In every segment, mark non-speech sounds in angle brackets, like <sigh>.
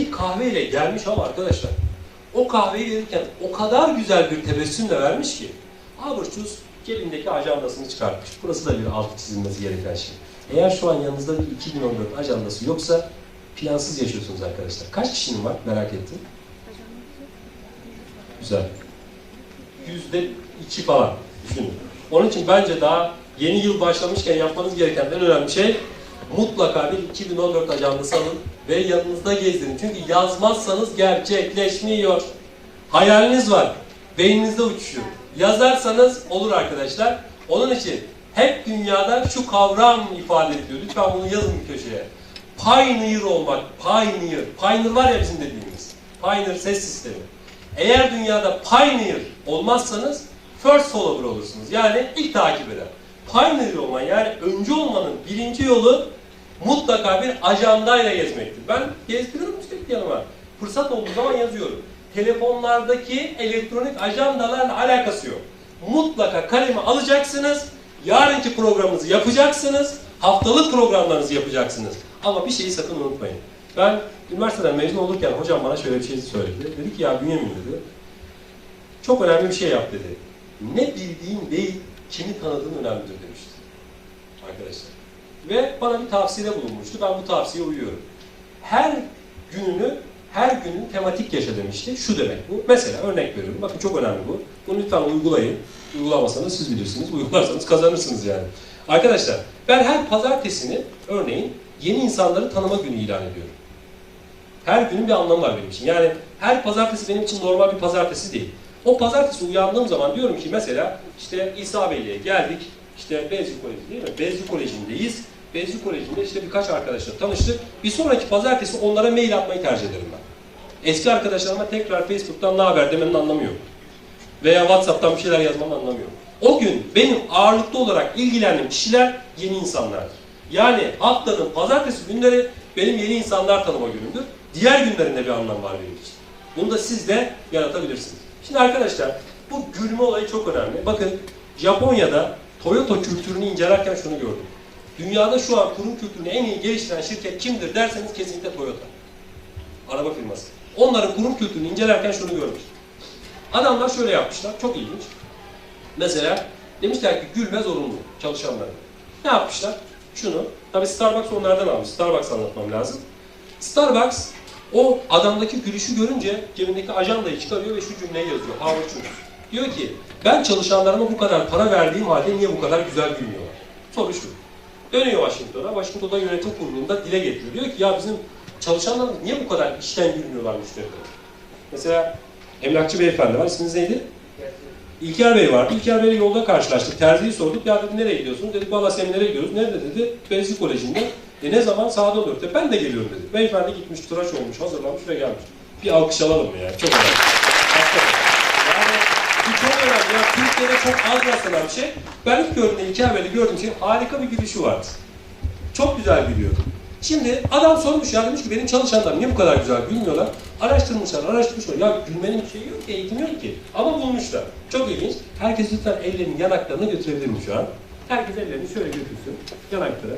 bir kahveyle gelmiş ama arkadaşlar o kahveyi verirken o kadar güzel bir tebessümle vermiş ki Habertus cebindeki ajandasını çıkartmış. Burası da bir altı çizilmesi gereken şey. Eğer şu an yanınızda bir 2014 ajandası yoksa plansız yaşıyorsunuz arkadaşlar. Kaç kişinin var merak ettim. Güzel. Yüzde iki falan düşünün. Onun için bence daha yeni yıl başlamışken yapmanız gereken en önemli şey mutlaka bir 2014 ajandası alın ve yanınızda gezdirin. Çünkü yazmazsanız gerçekleşmiyor. Hayaliniz var. Beyninizde uçuşuyor. Yazarsanız olur arkadaşlar. Onun için hep dünyada şu kavram ifade ediyor. Lütfen bunu yazın bir köşeye. Pioneer olmak. Pioneer. Pioneer var ya bizim dediğimiz. Pioneer ses sistemi. Eğer dünyada pioneer olmazsanız first follower olursunuz. Yani ilk takip eden. Pioneer olman yani öncü olmanın birinci yolu mutlaka bir ajandayla gezmektir. Ben gezdiriyorum sürekli yanıma. Fırsat olduğu zaman yazıyorum. Telefonlardaki elektronik ajandalarla alakası yok. Mutlaka kalemi alacaksınız. Yarınki programınızı yapacaksınız. Haftalık programlarınızı yapacaksınız. Ama bir şeyi sakın unutmayın. Ben üniversiteden mezun olurken hocam bana şöyle bir şey söyledi. Dedi ki ya Bünyamin dedi. Çok önemli bir şey yap dedi. Ne bildiğin değil, kimi tanıdığın önemlidir demişti. Arkadaşlar. Ve bana bir tavsiyede bulunmuştu. Ben bu tavsiyeye uyuyorum. Her gününü, her günün tematik yaşa demişti. Şu demek bu. Mesela örnek veriyorum. Bakın çok önemli bu. Bunu lütfen uygulayın. Uygulamasanız siz bilirsiniz. Uygularsanız kazanırsınız yani. Arkadaşlar ben her pazartesini örneğin yeni insanları tanıma günü ilan ediyorum. Her günün bir anlamı var benim için. Yani her pazartesi benim için normal bir pazartesi değil. O pazartesi uyandığım zaman diyorum ki mesela işte İsa Beyliğe geldik. İşte Bezgi Koleji değil mi? Bezgi Koleji'ndeyiz. Bezgi Koleji'nde işte birkaç arkadaşla tanıştık. Bir sonraki pazartesi onlara mail atmayı tercih ederim ben. Eski arkadaşlarıma tekrar Facebook'tan ne haber demenin anlamı yok. Veya WhatsApp'tan bir şeyler yazmanın anlamı yok. O gün benim ağırlıklı olarak ilgilendiğim kişiler yeni insanlardır. Yani haftanın pazartesi günleri benim yeni insanlar tanıma günümdür. Diğer günlerinde bir anlam var benim için. Bunu da siz de yaratabilirsiniz. Şimdi arkadaşlar bu gülme olayı çok önemli. Bakın Japonya'da Toyota kültürünü incelerken şunu gördüm. Dünyada şu an kurum kültürünü en iyi geliştiren şirket kimdir derseniz kesinlikle Toyota. Araba firması. Onların kurum kültürünü incelerken şunu görmüş. Adamlar şöyle yapmışlar, çok ilginç. Mesela demişler ki gülme zorunlu çalışanlara. Ne yapmışlar? Şunu, tabi Starbucks onlardan almış. Starbucks anlatmam lazım. Starbucks o adamdaki gülüşü görünce cebindeki ajandayı çıkarıyor ve şu cümleyi yazıyor. Howard Schultz. Diyor ki ben çalışanlarıma bu kadar para verdiğim halde niye bu kadar güzel gülmüyorlar? Soru şu. Dönüyor Washington'a. Washington'da yönetim kurulunda dile getiriyor. Diyor ki ya bizim çalışanlarımız niye bu kadar işten gülmüyorlar müşterilere? Mesela emlakçı beyefendi var. İsminiz neydi? İlker Bey vardı. İlker Bey'le yolda karşılaştık. Terziyi sorduk. Ya dedi nereye gidiyorsunuz? Dedik valla seminere gidiyoruz. Nerede dedi? Beyazıt Koleji'nde. E ne zaman? Sağda dörtte. Ben de geliyorum dedi. Beyefendi gitmiş, tıraş olmuş, hazırlanmış ve gelmiş. Bir alkış alalım mı ya? Çok önemli. Yani bu çok önemli ya. Türkiye'de çok az rastlanan bir şey. Ben ilk gördüğümde İlker Bey'de gördüğüm şey harika bir gülüşü vardı. Çok güzel gülüyor. Şimdi adam sormuş ya demiş ki benim çalışanlar niye bu kadar güzel gülmüyorlar? Araştırmışlar, araştırmışlar. Ya gülmenin bir şeyi yok ki, eğitimi yok ki. Ama bulmuşlar. Çok ilginç. Herkes lütfen ellerini yanaklarına götürebilir mi şu an? Herkes ellerini şöyle götürsün. Yanaklara.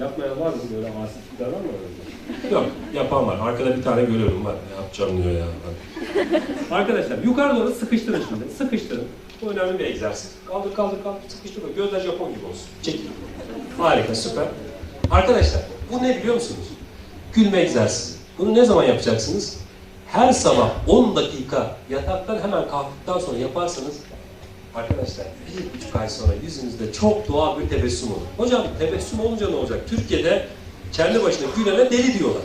Yapmayan var mı böyle asi tipler var mı? Yok, yapan var. Arkada bir tane görüyorum var. Ne yapacağım diyor ya. Arkadaşlar yukarı doğru sıkıştırın şimdi. Sıkıştırın. Bu önemli bir egzersiz. Kaldır kaldır kaldır sıkıştır. bak. Gözler Japon gibi olsun. Çekil. Harika süper. Arkadaşlar bu ne biliyor musunuz? Gülme egzersizi. Bunu ne zaman yapacaksınız? Her sabah 10 dakika yataktan hemen kalktıktan sonra yaparsanız Arkadaşlar bir buçuk ay sonra yüzünüzde çok doğal bir tebessüm olur. Hocam tebessüm olunca ne olacak? Türkiye'de kendi başına gülene deli diyorlar.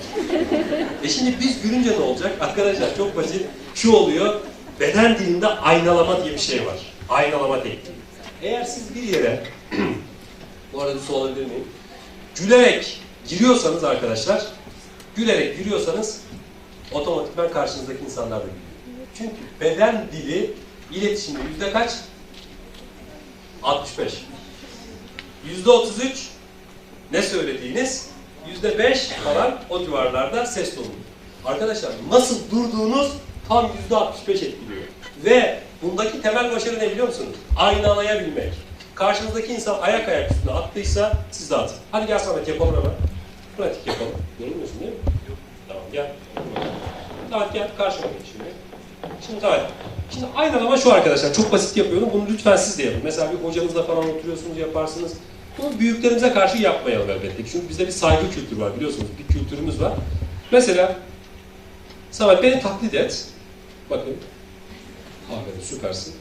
e şimdi biz gülünce ne olacak? Arkadaşlar çok basit. Şu oluyor. Beden dilinde aynalama diye bir şey var. Aynalama tekniği. Eğer siz bir yere <clears throat> bu arada bir su alabilir miyim? Gülerek giriyorsanız arkadaşlar, gülerek giriyorsanız otomatikman karşınızdaki insanlar da gülüyor. Çünkü beden dili iletişimde yüzde kaç? 65. Yüzde 33 ne söylediğiniz? Yüzde 5 falan o civarlarda ses tonu. Arkadaşlar nasıl durduğunuz tam yüzde 65 etkiliyor. Ve bundaki temel başarı ne biliyor musunuz? Aynalayabilmek. Karşınızdaki insan ayak ayak üstüne attıysa siz de atın. Hadi gel Samet yapalım hemen. Pratik yapalım. Yorulmuyorsun değil mi? Yok. Tamam gel. Tamam gel karşıma geç şimdi. Şimdi tamam. Şimdi aynalama şu arkadaşlar. Çok basit yapıyorum. Bunu lütfen siz de yapın. Mesela bir hocanızla falan oturuyorsunuz yaparsınız. Bunu büyüklerimize karşı yapmayalım elbette. Çünkü bizde bir saygı kültürü var biliyorsunuz. Bir kültürümüz var. Mesela Samet beni taklit et. Bakın. Aferin süpersin.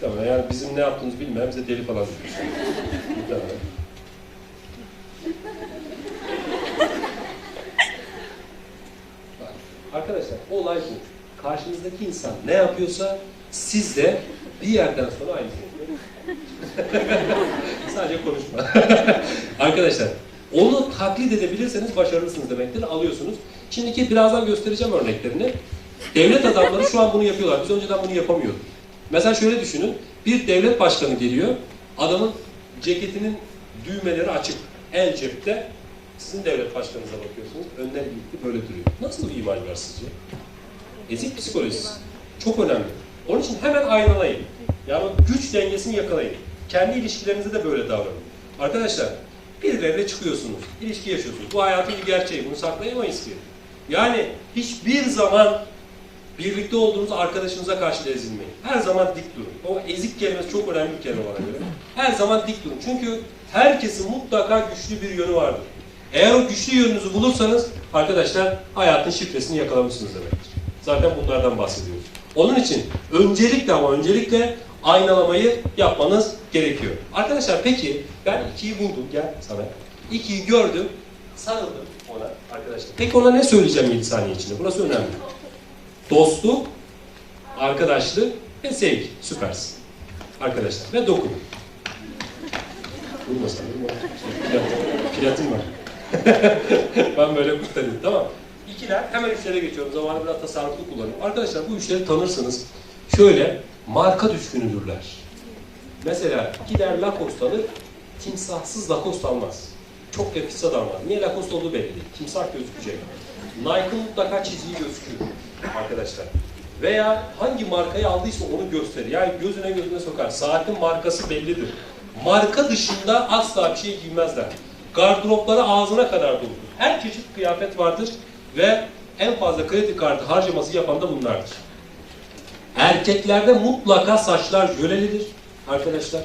Tamam yani bizim ne yaptığımızı bilmeyen bize deli falan diyor. Tamam. Bak, Arkadaşlar olay bu. Karşınızdaki insan ne yapıyorsa siz de bir yerden sonra aynısını <laughs> yapın. Sadece konuşma. <laughs> Arkadaşlar onu taklit edebilirseniz başarılısınız demektir. Alıyorsunuz. Şimdiki birazdan göstereceğim örneklerini. Devlet adamları şu an bunu yapıyorlar. Biz önceden bunu yapamıyorduk. Mesela şöyle düşünün. Bir devlet başkanı geliyor. Adamın ceketinin düğmeleri açık. El cepte. Sizin devlet başkanınıza bakıyorsunuz. Önler gitti böyle duruyor. Nasıl bir imaj var sizce? Ezik psikolojisi. Çok önemli. Onun için hemen aynalayın. Yani güç dengesini yakalayın. Kendi ilişkilerinize de böyle davranın. Arkadaşlar birileriyle çıkıyorsunuz. ilişki yaşıyorsunuz. Bu hayatın bir gerçeği. Bunu saklayamayız ki. Yani hiçbir zaman birlikte olduğunuz arkadaşınıza karşı da ezilmeyin. Her zaman dik durun. O ezik kelimesi çok önemli bir kelime bana göre. Her zaman dik durun. Çünkü herkesin mutlaka güçlü bir yönü vardır. Eğer o güçlü yönünüzü bulursanız arkadaşlar hayatın şifresini yakalamışsınız demektir. Zaten bunlardan bahsediyoruz. Onun için öncelikle ama öncelikle aynalamayı yapmanız gerekiyor. Arkadaşlar peki ben ikiyi buldum. Gel sana. İkiyi gördüm. Sarıldım ona arkadaşlar. Peki ona ne söyleyeceğim 7 saniye içinde? Burası önemli. Dostluk, arkadaşlık ve sevgi. Süpersin. Arkadaşlar ve dokun. Değil mi? Platin, platin var. <laughs> ben böyle kurtarayım tamam. İkiler hemen üçlere geçiyorum. Zamanı biraz tasarruflu kullanıyorum. Arkadaşlar bu üçleri tanırsınız. Şöyle marka düşkünüdürler. Mesela gider Lacoste alır, timsahsız Lacoste almaz. Çok nefis adam var. Niye Lacoste olduğu belli değil. Timsah gözükecek. Nike'ın mutlaka çizgiyi gözüküyor arkadaşlar. Veya hangi markayı aldıysa onu gösterir. Yani gözüne gözüne sokar. Saatin markası bellidir. Marka dışında asla bir şey giymezler. Gardıropları ağzına kadar dolu. Her çeşit kıyafet vardır ve en fazla kredi kartı harcaması yapan da bunlardır. Erkeklerde mutlaka saçlar jölelidir arkadaşlar.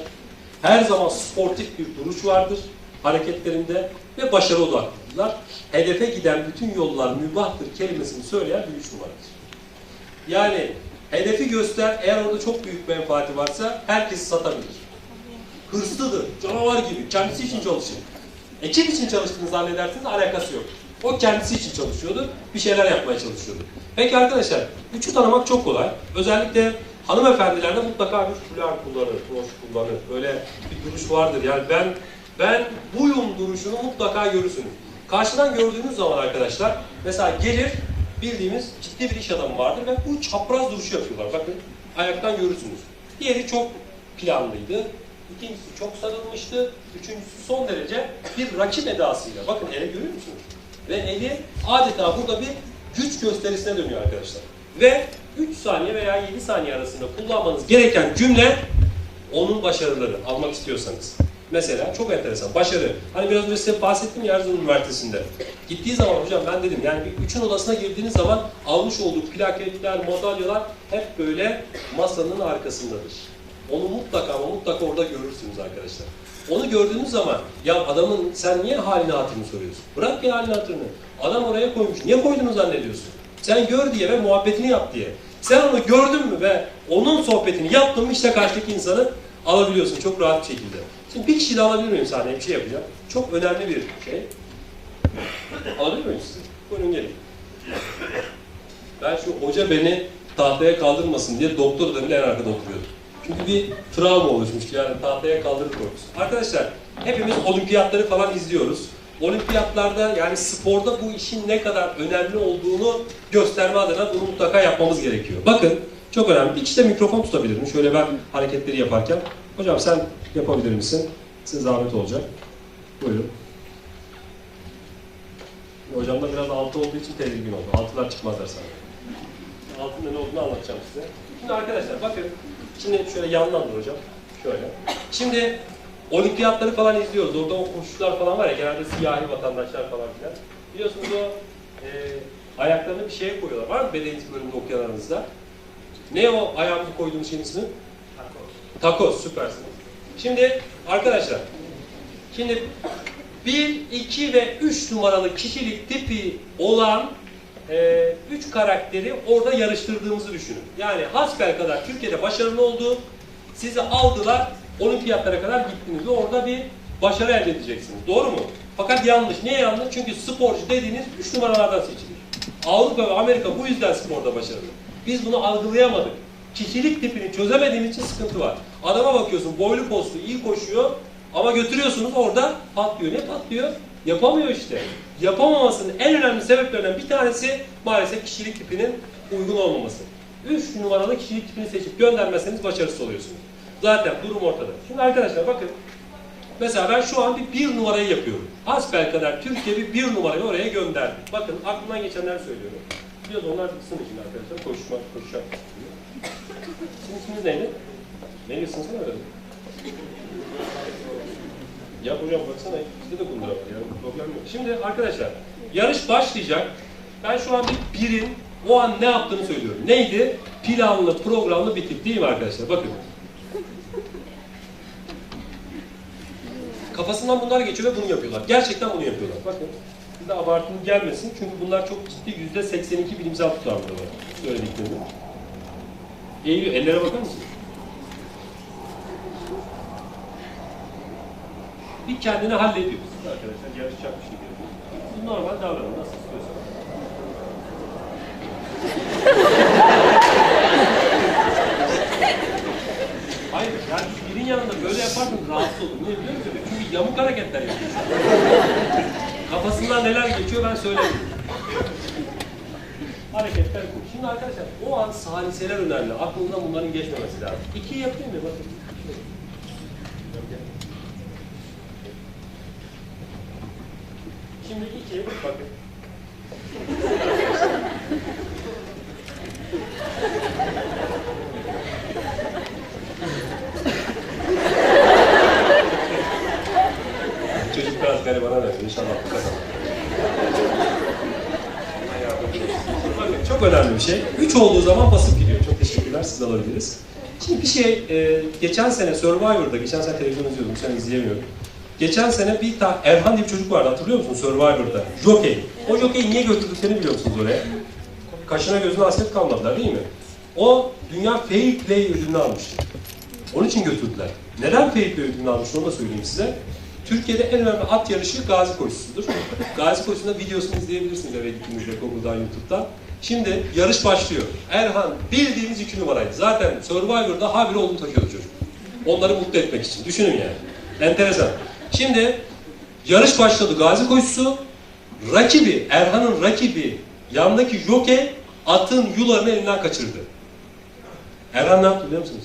Her zaman sportif bir duruş vardır hareketlerinde ve başarı odaklıdırlar. Hedefe giden bütün yollar mübahtır kelimesini söyleyen bir üç numaradır. Yani hedefi göster, eğer orada çok büyük menfaati varsa herkesi satabilir. Hırslıdır, canavar gibi, kendisi için çalışır. E kim için çalıştığını zannedersiniz alakası yok. O kendisi için çalışıyordu, bir şeyler yapmaya çalışıyordu. Peki arkadaşlar, üçü tanımak çok kolay. Özellikle hanımefendilerde mutlaka bir fular kullanır, broş kullanır. Böyle bir duruş vardır. Yani ben ben buyum duruşunu mutlaka görürsünüz. Karşıdan gördüğünüz zaman arkadaşlar, mesela gelir bildiğimiz ciddi bir iş adamı vardır ve bu çapraz duruşu yapıyorlar. Bakın ayaktan görürsünüz. Diğeri çok planlıydı. İkincisi çok sarılmıştı. Üçüncüsü son derece bir rakip edasıyla. Bakın ele görüyor musunuz? Ve eli adeta burada bir güç gösterisine dönüyor arkadaşlar. Ve 3 saniye veya 7 saniye arasında kullanmanız gereken cümle onun başarıları almak istiyorsanız. Mesela çok enteresan. Başarı. Hani biraz önce size bahsettim ya Erzurum Üniversitesi'nde. Gittiği zaman hocam ben dedim yani bir üçün odasına girdiğiniz zaman almış olduğu plaketler, madalyalar hep böyle masanın arkasındadır. Onu mutlaka ama mutlaka orada görürsünüz arkadaşlar. Onu gördüğünüz zaman ya adamın sen niye halini hatırını soruyorsun? Bırak ya halini hatırını. Adam oraya koymuş. Niye koyduğunu zannediyorsun? Sen gör diye ve muhabbetini yap diye. Sen onu gördün mü ve onun sohbetini yaptın mı işte karşıdaki insanı alabiliyorsun çok rahat bir şekilde. Şimdi bir kişi de alabilir miyim sahneye bir şey yapacağım. Çok önemli bir şey. Alabilir miyim sizi? Buyurun gelin. Ben şu hoca beni tahtaya kaldırmasın diye doktor da en arkada oturuyordum. Çünkü bir travma oluşmuş yani tahtaya kaldırır korkusu. Arkadaşlar hepimiz olimpiyatları falan izliyoruz. Olimpiyatlarda yani sporda bu işin ne kadar önemli olduğunu gösterme adına bunu mutlaka yapmamız gerekiyor. Bakın çok önemli. Bir kişi de mikrofon tutabilir mi? Şöyle ben hareketleri yaparken. Hocam sen yapabilir misin? Size zahmet olacak. Buyurun. Hocam da biraz altı olduğu için tedirgin oldu. Altılar çıkmazlar sana. Altında ne olduğunu anlatacağım size. Şimdi arkadaşlar bakın. Şimdi şöyle yandan dur hocam. Şöyle. Şimdi olimpiyatları falan izliyoruz. Orada o koşular falan var ya genelde siyahi vatandaşlar falan filan. Biliyorsunuz o e, ayaklarını bir şeye koyuyorlar. Var mı beden eğitimi bölümünde okuyan aranızda? Ne o ayağımızı koyduğumuz şeyin ismi? Takos, süpersiniz. Şimdi arkadaşlar, şimdi 1, 2 ve 3 numaralı kişilik tipi olan 3 karakteri orada yarıştırdığımızı düşünün. Yani hasbel kadar Türkiye'de başarılı oldu, sizi aldılar, olimpiyatlara kadar gittiniz ve orada bir başarı elde edeceksiniz. Doğru mu? Fakat yanlış. Niye yanlış? Çünkü sporcu dediğiniz 3 numaralardan seçilir. Avrupa ve Amerika bu yüzden sporda başarılı. Biz bunu algılayamadık. Kişilik tipini çözemediğimiz için sıkıntı var. Adama bakıyorsun boylu postlu iyi koşuyor ama götürüyorsunuz orada patlıyor. Ne patlıyor? Yapamıyor işte. Yapamamasının en önemli sebeplerinden bir tanesi maalesef kişilik tipinin uygun olmaması. 3 numaralı kişilik tipini seçip göndermezseniz başarısız oluyorsunuz. Zaten durum ortada. Şimdi arkadaşlar bakın. Mesela ben şu an bir bir numarayı yapıyorum. Hasbel kadar Türkiye bir bir numarayı oraya gönderdi. Bakın aklımdan geçenler söylüyorum. Biliyoruz onlar bitsin için arkadaşlar. Koşmak, koşacak. Sizin isminiz neydi? Ne diyorsun sen öyle? Ya hocam baksana bizde de kundura var problem yok. Şimdi arkadaşlar yarış başlayacak. Ben şu an bir birin o an ne yaptığını söylüyorum. Neydi? Planlı, programlı bitik değil mi arkadaşlar? Bakın. Kafasından bunlar geçiyor ve bunu yapıyorlar. Gerçekten bunu yapıyorlar. Bakın. Bir de abartım gelmesin. Çünkü bunlar çok ciddi yüzde 82 bilimsel tutarlı var. Söylediklerim. Eğiliyor. Ellere bakar mısın? Bir kendini hallediyor. Arkadaşlar yarışacakmış gibi. Siz normal davranın. Nasıl istiyorsanız. Hayır, yani birin yanında böyle yaparsanız rahatsız olur. Niye biliyor musunuz? Çünkü yamuk hareketler yapıyor. Kafasından neler geçiyor ben söyleyeyim. hareketler bu. Şimdi arkadaşlar o an saliseler önemli. Aklınızdan bunların geçmemesi lazım. İkiyi yapayım mı? Bakın. Şimdi iki, bakın. Çocuk biraz garibana verdi. İnşallah bu kazanır. Bakın çok önemli bir şey. Üç olduğu zaman basıp gidiyor. Çok teşekkürler. Siz alabiliriz. Şimdi bir şey, e, geçen sene Survivor'da, geçen sene televizyon izliyordum, bu sene izleyemiyorum. Geçen sene bir tane Erhan diye bir çocuk vardı hatırlıyor musun Survivor'da? Jockey. O jockey'i niye götürdüklerini biliyor musunuz oraya? Kaşına gözüne hasret kalmadılar değil mi? O dünya fair play ödülünü almıştı. Onun için götürdüler. Neden fair play ödülünü almıştı onu da söyleyeyim size. Türkiye'de en önemli at yarışı gazi koşusudur. gazi koşusunda videosunu izleyebilirsiniz eve gittiğinizde Google'dan, YouTube'dan. Şimdi yarış başlıyor. Erhan bildiğimiz iki numaraydı. Zaten Survivor'da habire olduğunu takıyordu çocuk. Onları mutlu etmek için. Düşünün yani. Enteresan. Şimdi yarış başladı gazi koşusu. Rakibi, Erhan'ın rakibi, yandaki jockey atın yularını elinden kaçırdı. Erhan ne yaptı biliyor musunuz?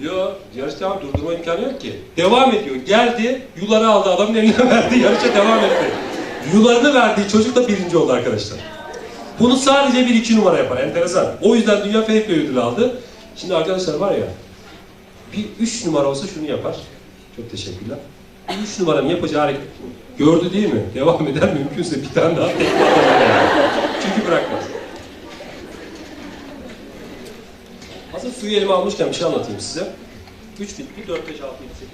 Yok, yarış devam, durdurma imkanı yok ki. Devam ediyor. Geldi, yuları aldı, adamın eline <laughs> verdi, yarışa devam etti. Yularını verdiği çocuk da birinci oldu arkadaşlar. Bunu sadece bir iki numara yapar, enteresan. O yüzden Dünya Play ödülü aldı. Şimdi arkadaşlar var ya, bir üç numara olsa şunu yapar. Çok teşekkürler. Bir üç numaranın yapacağı hareket. Gördü değil mi? Devam eder mümkünse bir tane daha. Çünkü bırakmaz. Hazır suyu elime almışken bir şey anlatayım size. 3 bitti, 4, 5, 6, 7, 8.